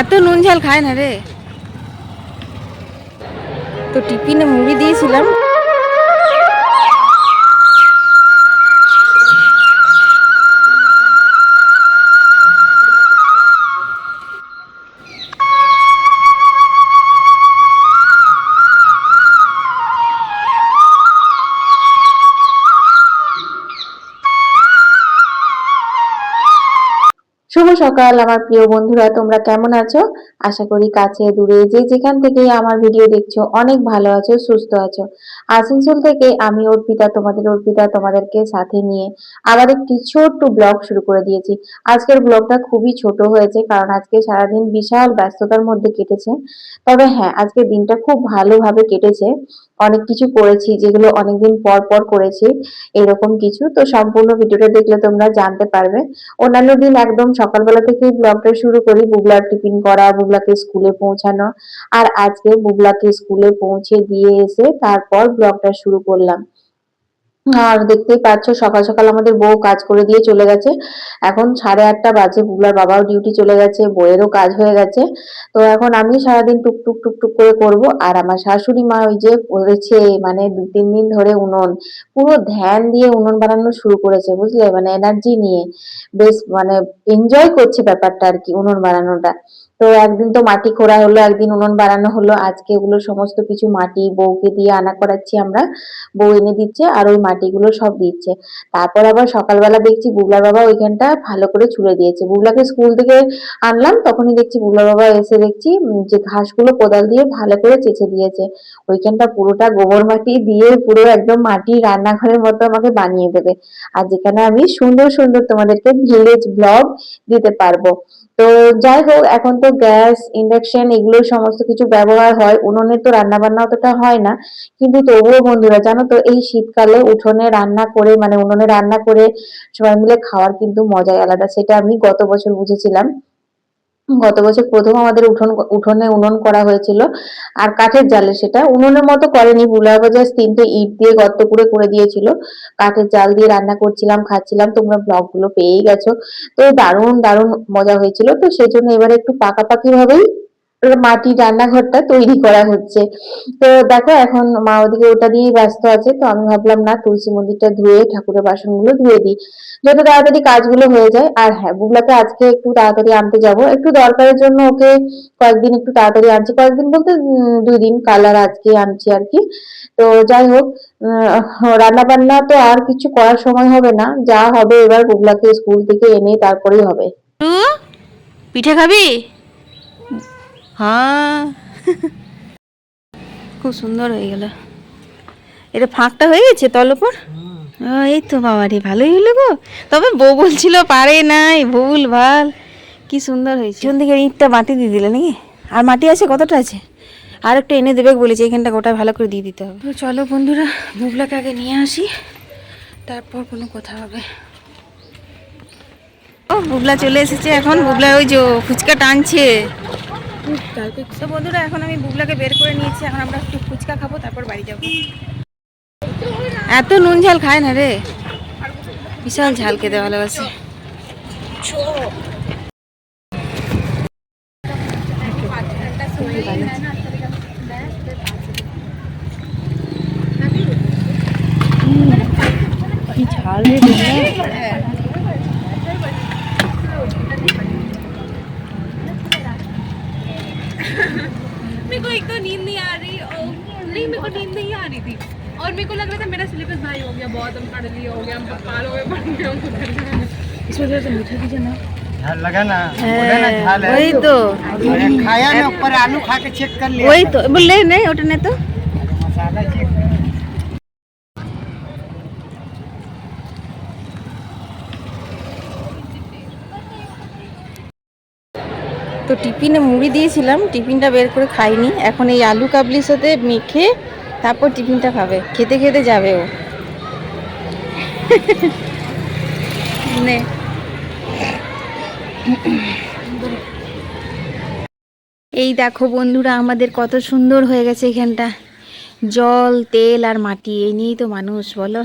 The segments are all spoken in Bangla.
এত নুন ঝাল খায় না রে। তো টিফিনে মুড়ি দিয়েছিলাম। সকাল, আমার প্রিয় বন্ধুরা, তোমরা কেমন আছো? আশা করি কাছে, দূরে, যে যেখান থেকে আমার ভিডিও দেখছ, অনেক ভালো আছো, সুস্থ আছো। আসানসোল থেকে আমি অর্পিতা, তোমাদের অর্পিতা, তোমাদেরকে সাথে নিয়ে আবার একটি ছোট্ট ব্লগ শুরু করে দিয়েছি। আজকের ব্লগটা খুবই ছোট হয়েছে, কারণ আজকে সারাদিন বিশাল ব্যস্ততার মধ্যে কেটেছে। তবে হ্যাঁ আজকে দিনটা খুব ভালোভাবে কেটেছে। অনেক কিছু করেছি, যেগুলো অনেকদিন পর পর করেছি, এরকম কিছু। তো সম্পূর্ণ ভিডিওটা দেখলে তোমরা জানতে পারবে। অন্যান্য দিন একদম সকালবেলা থেকেই ব্লগটা শুরু করি, বুবলার টিফিন করা, বুবলাকে স্কুলে পৌঁছানো। আর আজকে বুবলাকে স্কুলে পৌঁছে দিয়ে এসে তারপর ব্লগটা শুরু করলাম। আর দেখতেই পাচ্ছ, সকাল সকাল আমাদের বউ কাজ করে দিয়ে চলে গেছে। এখন সাড়ে আটটা বাজে, বুবলার বাবাও ডিউটি চলে গেছে, বউয়েরও কাজ হয়ে গেছে। তো এখন আমি সারাদিন টুকটুক টুকটুক করে করব, আর আমার শাশুড়ি মা ওই যে বলেছে মানে দু তিন দিন ধরে উনুন, পুরো ধ্যান দিয়ে উনুন বানানো শুরু করেছে, বুঝলে? মানে এনার্জি নিয়ে, বেশ মানে এনজয় করছে ব্যাপারটা আর কি, উনুন বানানোটা। তো একদিন তো মাটি খোঁড়া হলো, একদিন উনুন বানানো হলো। আজকে এগুলো সমস্ত কিছু মাটি বউকে দিয়ে আনা করাচ্ছি আমরা। বউ এনে দিচ্ছে আর ওই মাটিগুলো সব দিচ্ছে। তারপর আবার সকালবেলা দেখছি বুবলার বাবা ওইখানটা ভালো করে ছুলে দিয়েছে। বুবলাকে স্কুল থেকে আনলাম, তখনই দেখছি বুবলার বাবা এসে দেখছি যে ঘাসগুলো কোদাল দিয়ে ভালো করে চেঁচে দিয়েছে। ওইখানটা পুরোটা গোবর মাটি দিয়ে পুরো একদম মাটি রান্নাঘরের মতো আমাকে বানিয়ে দেবে। আর যেখানে আমি সুন্দর সুন্দর তোমাদেরকে ভিলেজ ব্লগ দিতে পারব। তো যাই হোক, এখন তো গ্যাস, ইন্ডাকশন এগুলো সমস্ত কিছু ব্যবহার হয়। উনুনে তো রান্না বান্না অতটা হয় না। কিন্তু তবুও বন্ধুরা, জানো তো, এই শীতকালে উঠোনে রান্না করে মানে উনুনে রান্না করে সবাই মিলে খাওয়ার কিন্তু মজাই আলাদা। সেটা আমি গত বছর বুঝেছিলাম। গত বছর প্রথম আমাদের উঠোন, উঠোনে উনন করা হয়েছিল, আর কাঠের জালে সেটা। উনুনের মতো করেনি বুলার বাজার তিনটে ইট দিয়ে গর্ত করে করে দিয়েছিল। কাঠের জাল দিয়ে রান্না করছিলাম, খাচ্ছিলাম, তোমরা ব্লগগুলো পেয়েই গেছো। তো দারুণ দারুণ মজা হয়েছিল। তো সেই জন্য এবারে একটু পাকাপাকি ভাবেই মাটির রান্নাঘরটা তৈরি করা হচ্ছে। তো দেখো এখন মা ওদিকে ওটা দিয়েই ব্যস্ত আছে, তো আমি ভাবলাম, না, তুলসী মন্দিরটা ধুয়ে ঠাকুরের বাসনগুলো ধুয়ে দিই। যত তাড়াতাড়ি কাজগুলো হয়ে যায়, আর হ্যাঁ বুবলাকে আজকে একটু তাড়াতাড়ি আনতে যাব। একটু দরকারের জন্য ওকে কয়েকদিন একটু তাড়াতাড়ি আনছি। কয়েকদিন বলতে দুই দিন কাল আর আজকে আনছি আর কি। তো যাই হোক রান্না বান্না তো আর কিছু করার সময় হবে না। যা হবে এবার বুবলাকে স্কুল থেকে এনে তারপরেই হবে। পিঠে খাবি? হ্যাঁ খুব সুন্দর হয়ে গেল। এটা ফাঁকটা হয়ে গেছে তল উপর? ও, এই তো বাবা রে ভালোই হলো গো। তবে বউ বলছিল পারে নাই ভুল ভালো। কি সুন্দর হয়েছে। কোন দিকে ইটটা মাটি দিয়ে দিলে নাকি? আর মাটি আছে কতটা আছে? আর একটু এনে দেবে বলেছে এখানটা গোটা ভালো করে দিয়ে দিতে হবে। চলো বন্ধুরা বুবলাকে আগে নিয়ে আসি। তারপর কোনো কথা হবে। ও বুবলা চলে এসেছে এখন। বুবলা ওই যে ফুচকা টানছে। তো বন্ধুরা এখন আমি বুবলাকে বের করে নিয়েছি। এখন আমরা একটু ফুচকা খাব তারপর বাড়ি যাব। এত নুন ঝাল খায় না রে। বিশাল ঝাল খেতে ভালোবাসে। ঝাল রে मेरे को एक तो नींद नहीं आ रही और नहीं मेरे को नींद नहीं आ रही थी। और मेरे को लग रहा था मेरा सिलेबस भाई हो गया बहुत हम पढ़ लिए हो गया हम पाल हो गए पढ़ गए हम उधर इस वजह से मुझे भी जाना। लगा ना बोले ना है। वही तो। खाया ना ऊपर आलू खा के चेक कर लिया। वही तो बोले नहीं उठने तो। তো টিফিনে মুড়ি দিয়েছিলাম, টিফিনটা বের করে খাইনি। এখন এই আলু কাবলির সাথে মেখে তারপর টিফিনটা খাবে। খেতে খেতে যাবে ও। এই দেখো বন্ধুরা, আমাদের কত সুন্দর হয়ে গেছে এখানটা। জল, তেল আর মাটি, এই নিয়েই তো মানুষ, বলো।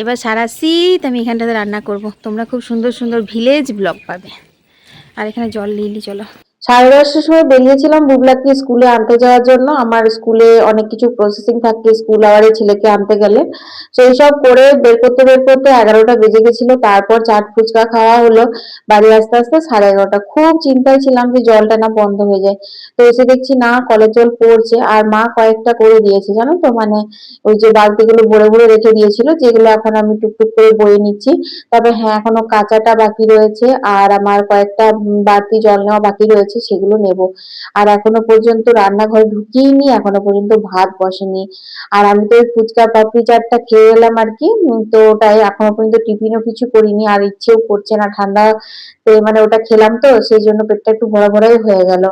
এবার সারা শীত আমি এখানটাতে রান্না করব। তোমরা খুব সুন্দর সুন্দর ভিলেজ ব্লগ পাবে। আর এখানে জল নিয়ে চলো। সাড়ে দশটার সময় বেরিয়েছিলাম বুবলাকে স্কুলে আনতে যাওয়ার জন্য। আমার স্কুলে অনেক কিছু প্রসেসিং থাকে স্কুল আওয়ারে ছেলেকে আনতে গেলে। সেই সব করে বের করতে বের করতে এগারোটা বেজে গেছিল। তারপর চাট ফুচকা খাওয়া হলো বাড়ি আস্তে আস্তে সাড়ে এগারোটা। খুব চিন্তায় ছিলাম যে জলটা না বন্ধ হয়ে যায়। তো এসে দেখছি না, কলের জল পড়ছে। আর মা কয়েকটা করে দিয়েছে, জানো তো? মানে ওই যে বালতিগুলো ভরে ভরে রেখে দিয়েছিল, যেগুলো এখন আমি টুকটুক করে বয়ে নিচ্ছি। তবে হ্যাঁ এখনও কাঁচাটা বাকি রয়েছে। আর আমার কয়েকটা বাড়তি জল নেওয়া বাকি রয়েছে। সেগুলো নেব। আর এখনও পর্যন্ত রান্নাঘরে ঢুকিয়েইনি এখনও পর্যন্ত ভাত বসেনি। আর আমি তো ওই ফুচকা পাপড়ি চাটটা খেয়ে এলাম আর কি তো ওটাই এখনও পর্যন্ত টিফিনও কিছু করিনি, আর ইচ্ছেও করছে না। ঠান্ডা মানে ওটা খেলাম তো, সেই জন্য পেটটা একটু ভরা ভরাই হয়ে গেল।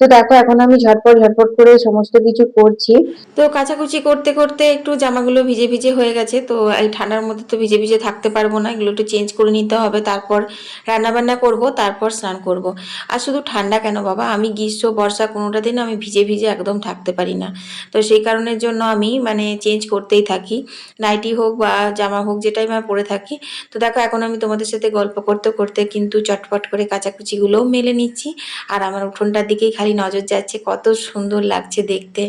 তো দেখো, এখন আমি ঝটপট ঝটপট করে সমস্ত কিছু করছি। তো কাচাকুচি করতে করতে একটু জামাগুলো ভিজে ভিজে হয়ে গেছে। তো এই ঠান্ডার মধ্যে তো ভিজে ভিজে থাকতে পারব না। এগুলো একটু চেঞ্জ করে নিতে হবে। তারপর রান্না বান্না করব, তারপর স্নান করব। আর শুধু ঠান্ডা কেন বাবা? আমি গ্রীষ্ম, বর্ষা কোনোটা দিন আমি ভিজে ভিজে একদম থাকতে পারি না। তো সেই কারণের জন্য আমি মানে চেঞ্জ করতেই থাকি। নাইটি হোক বা জামা হোক যেটাই আমি পরে থাকি। তো দেখো, এখন আমি তোমাদের সাথে গল্প করতে করতে কিন্তু চটপট করে কাচাকুচিগুলোও মেলে নিচ্ছি। আর আমার উঠোনটার দিকেই খালি নজর যাচ্ছে, কত সুন্দর লাগছে দেখতে।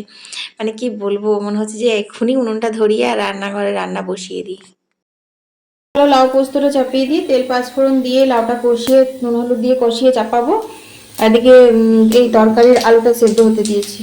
মানে কি বলব, মনে হচ্ছে যে এক্ষুনি উনুনটা ধরিয়ে আর রান্নাঘরে রান্না বসিয়ে দিই। লাউ পোস্তটা চাপিয়ে দিই, তেল পাঁচফোড়ন দিয়ে লাউটা কষিয়ে, নুন হলুদ দিয়ে কষিয়ে চাপাবো। এদিকে এই তরকারির আলুটা সেদ্ধ হতে দিয়েছি।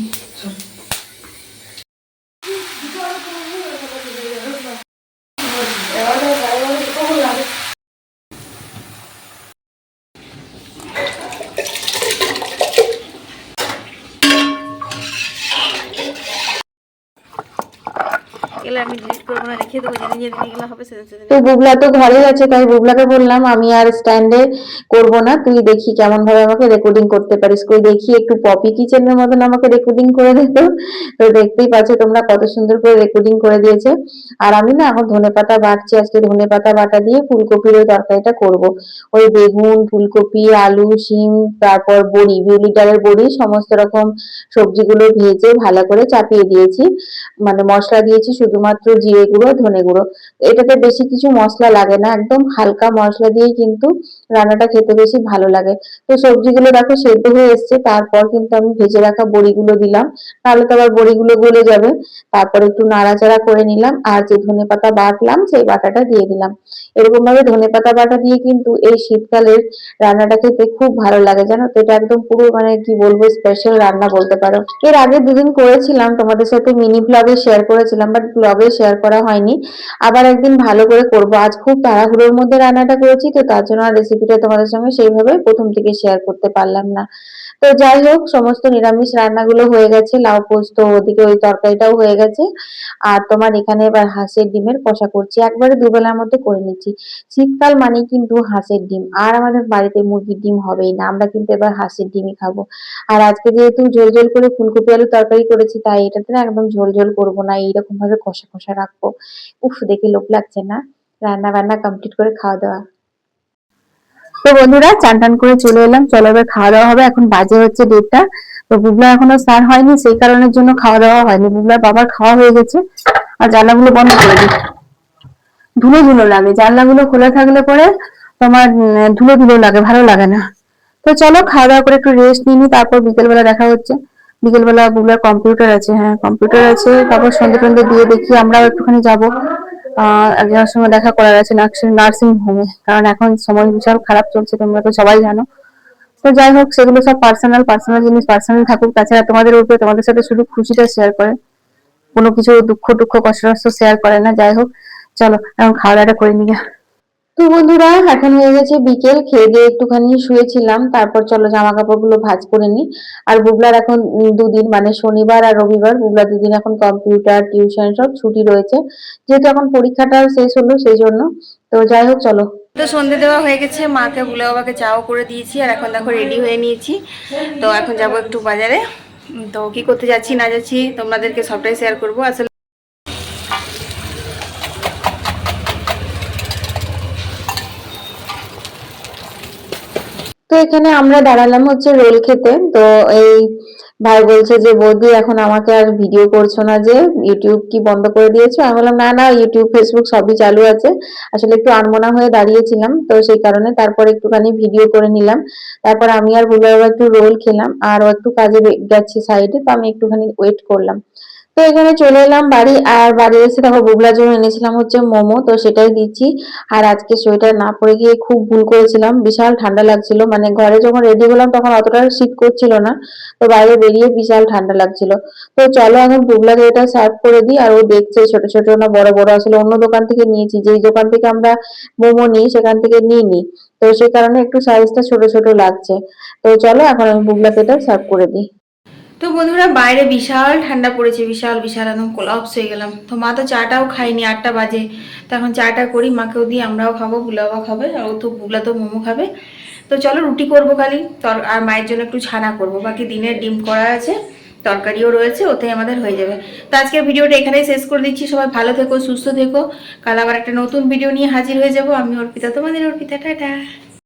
এগুলো আমি ডিলিট করব না রেখে দেবো যেদিন যেদিন এগুলো হবে সেদিন সেদিন তো বুবলা তো ঘরে আছে তাই বুবলাকে বললাম আমি আর স্ট্যান্ডে করব না তুই দেখি কেমন ভাবে আমাকে রেকর্ডিং করতে পারিস। কই দেখি একটু পপি কিচেনের মতন আমাকে রেকর্ডিং করে দিত তো। দেখতেই পাচ্ছ তোমরা কত সুন্দর করে রেকর্ডিং করে দিয়েছে। আর আমি না এখন ধনেপাতা বাটছি আজকে ধনেপাতা বাটা দিয়ে ফুলকপির ওই তরকারিটা করব। ওই বেগুন ফুলকপি আলু শিম তারপর বড়ি বিউলি ডালের বড়ি সমস্ত রকম সবজিগুলো ভেজে ভালো করে চাপিয়ে দিয়েছি। মানে মশলা দিয়েছি শুধুমাত্র জিরে গুঁড়ো, ধনে গুঁড়ো। এটাতে বেশি কিছু মশলা লাগে না, একদম হালকা মশলা দিয়েই কিন্তু রান্নাটা খেতে বেশি ভালো লাগে। তো সবজিগুলো দেখো সেদ্ধ হয়ে এসছে, তারপর কিন্তু আমি ভেজে রাখা বড়িগুলো দিলাম। তাহলে তো আবার বড়িগুলো গলে যাবে। তারপর একটু নাড়াচাড়া করে নিলাম, আর যে ধনে পাতা বাটলাম, সেই বাটাটা দিয়ে দিলাম। এরকম ভাবে ধনেপাতা বাটা দিয়ে কিন্তু এই শীতকালের রান্নাটা খেতে খুব ভালো লাগে, জানো তো? এটা একদম পুরো মানে কি বলব স্পেশাল রান্না বলতে পারো। এর আগে দুদিন করেছিলাম, তোমাদের সাথে মিনি ব্লগে শেয়ার করেছিলাম বাট ব্লগে শেয়ার করা হয়নি। আবার একদিন ভালো করে করব। আজ খুব তাড়াহুড়োর মধ্যে রান্নাটা করেছি, তো তার জন্য আর রেসিপিটা তোমাদের সঙ্গে সেইভাবে প্রথম থেকে শেয়ার করতে পারলাম না। তো যাই হোক, সমস্ত নিরামিষ রান্নাগুলো হয়ে গেছে। লাউ পোস্ত, ওদিকে ওই তরকারিটাও হয়ে গেছে। আর তোমার এখানে এবার হাঁসের ডিমের কষা করছি। একবারে দুবেলার মধ্যে করে নিচ্ছি। শীতকাল মানে কিন্তু হাঁসের ডিম। আর আমাদের বাড়িতে মুরগির ডিম হবেই না। আমরা কিন্তু এবার হাঁসের ডিমই খাব। আর আজকে যেহেতু ঝোল ঝোল করে ফুলকপি আলু তরকারি করেছি, তাই এটাতে না একদম ঝোল ঝোল করব না। এইরকম ভাবে কষা কষা রাখব। উফ, দেখে লোভ লাগছে না। রান্না বান্না কমপ্লিট করে খাওয়া দাওয়া। তো বন্ধুরা চান টান করে চলে এলাম। চলো এবার খাওয়া দাওয়া হবে। এখন বাজে হচ্ছে ডেটটা তো বুবলা এখনও স্নান হয়নি, সেই কারণের জন্য খাওয়া দাওয়া হয়নি। বুবলার বাবার খাওয়া হয়ে গেছে। আর জানলাগুলো বন্ধ করে দিই। ধুলো ধুলো লাগে। জানলাগুলো খোলা থাকলে পরে তোমার ধুলো ধুলো লাগে, ভালো লাগে না। তো চলো খাওয়া দাওয়া করে একটু রেস্ট নিয়ে নিই, তারপর বিকেলবেলা দেখা হচ্ছে। বিকেলবেলা বুবলার কম্পিউটার আছে হ্যাঁ কম্পিউটার আছে। তারপর সন্ধ্যে টন্ধে দিয়ে দেখি আমরাও একটুখানি যাব। একজনের সঙ্গে দেখা করার আছে নার্সিং হোমে। কারণ এখন সময় বিশাল খারাপ চলছে, তোমরা তো সবাই জানো। তো যাই হোক, সেগুলো সব পার্সোনাল পার্সোনাল জিনিস পার্সোনাল থাকুক। তাছাড়া তোমাদের উপরে তোমাদের সাথে শুধু খুশিটা শেয়ার করে। কোনো কিছু দুঃখ টুক্ষ কষ্ট শেয়ার করে না। যাই হোক, চলো, এখন খাওয়া দাওয়াটা করে নিয়ে তো বন্ধুরা, এখন হয়ে গেছে বিকেল, খেয়ে দিয়ে একটুখানি শুয়েছিলাম, তারপর চলো জামা কাপড়গুলো ভাঁজ করে নি আর বুবলার এখন দুদিন মানে শনিবার আর রবিবার, বুবলা দুদিন এখন কম্পিউটার, টিউশন, সব ছুটি রয়েছে। যেহেতু এখন পরীক্ষাটা শেষ হলো, সেই জন্য। তো যাই হোক, চলো। তো সন্ধে দেওয়া হয়ে গেছে, মাকে বুলে বাবাকে চাও করে দিয়েছি, আর এখন দেখো রেডি হয়ে নিয়েছি। তো এখন যাব একটু বাজারে। তো কি করতে যাচ্ছি, না যাচ্ছি, তোমাদেরকে সবটাই শেয়ার করব। আসলে তো এখানে আমরা দাঁড়ালাম হচ্ছে রোল খেতে। তো এই ভাই বলছে যে, বৌদি, এখন আমাকে আর ভিডিও করছ না যে ইউটিউব কি বন্ধ করে দিয়েছ? আমি বললাম, না না ইউটিউব ফেসবুক সবই চালু আছে। আসলে একটু আনমনা হয়ে দাঁড়িয়েছিলাম, তো সেই কারণে তারপর একটুখানি ভিডিও করে নিলাম। তারপর আমি আর বুলো একটু রোল খেলাম, আর একটু কাজে গেছে সাইডে তো আমি একটুখানি ওয়েট করলাম। তো এখানে চলে এলাম বাড়ি, আর বাড়ি এসে তারপর বুবলার জন্য এনেছিলাম হচ্ছে মোমো, তো সেটাই দিচ্ছি। আর আজকে সোয়েটার না পরে গিয়ে খুব ভুল করেছিলাম, বিশাল ঠান্ডা লাগছিল। মানে ঘরে যখন রেডি হলাম তখন অতটা শীত করছিল না, তো বাইরে বেরিয়ে বিশাল ঠান্ডা লাগছিল। তো চলো এখন বুবলাকে এটা সার্ভ করে দিই, আর ও দেখছে ছোট ছোট না বড় বড়। আসলে অন্য দোকান থেকে নিয়েছি, যেই দোকান থেকে আমরা মোমো নিই সেখান থেকে নিইনি। তো সেই কারণে একটু সাইজটা ছোট ছোট লাগছে। তো চলো এখন আমি বুবলাকে এটা সার্ভ করে দিই। তো বন্ধুরা, বাইরে বিশাল ঠান্ডা পড়েছে, বিশাল বিশাল একদম কোলাপস হয়ে গেলাম। তো মা তো চাটাও খাইনি আটটা বাজে। তো এখন চাটা করি, মাকেও দিই, আমরাও খাব, বুলাও খাবে, আর ও তো বুবলা তো মোমো খাবে। তো চলো রুটি করব খালি, তর আর মায়ের জন্য একটু ছানা করব। বাকি দিনের ডিম করা আছে, তরকারিও রয়েছে, ওতেই আমাদের হয়ে যাবে। তো আজকের ভিডিওটা এখানেই শেষ করে দিচ্ছি, সবাই ভালো থেকো, সুস্থ থেকো। কাল আবার একটা নতুন ভিডিও নিয়ে হাজির হয়ে যাব। আমি অর্পিতা, তোমাদের অর্পিতা, টাটা।